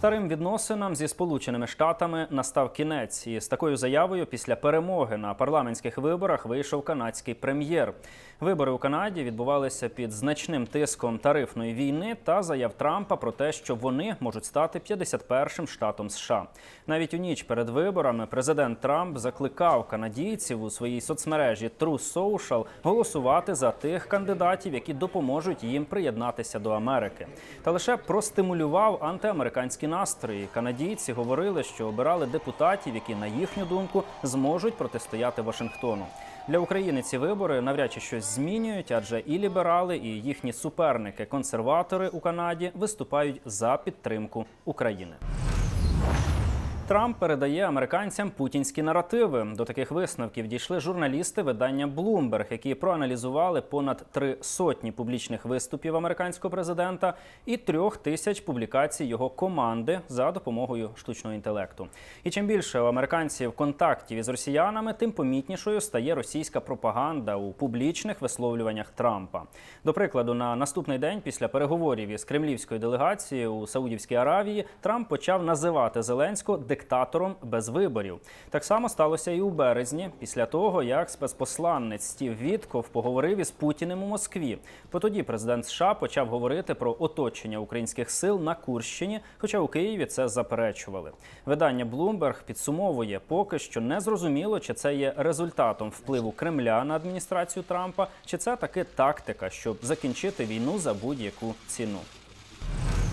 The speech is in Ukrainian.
Старим відносинам зі Сполученими Штатами настав кінець, і з такою заявою після перемоги на парламентських виборах вийшов канадський прем'єр. Вибори у Канаді відбувалися під значним тиском тарифної війни та заяв Трампа про те, що вони можуть стати 51-м штатом США. Навіть у ніч перед виборами президент Трамп закликав канадійців у своїй соцмережі True Social голосувати за тих кандидатів, які допоможуть їм приєднатися до Америки. Та лише простимулював антиамериканські настрої. Канадійці говорили, що обирали депутатів, які, на їхню думку, зможуть протистояти Вашингтону. Для України ці вибори навряд чи щось змінюють, адже і ліберали, і їхні суперники, консерватори у Канаді, виступають за підтримку України. Трамп передає американцям путінські наративи. До таких висновків дійшли журналісти видання Bloomberg, які проаналізували понад три сотні публічних виступів американського президента і трьох тисяч публікацій його команди за допомогою штучного інтелекту. І чим більше у американців контактів із росіянами, тим помітнішою стає російська пропаганда у публічних висловлюваннях Трампа. До прикладу, на наступний день після переговорів із кремлівською делегацією у Саудівській Аравії Трамп почав називати Зеленського диктатором без виборів. Так само сталося і у березні, після того як спецпосланець Стів Вітков поговорив із Путіним у Москві. Бо тоді президент США почав говорити про оточення українських сил на Курщині, хоча у Києві це заперечували. Видання Bloomberg підсумовує, поки що не зрозуміло, чи це є результатом впливу Кремля на адміністрацію Трампа, чи це таки тактика, щоб закінчити війну за будь-яку ціну.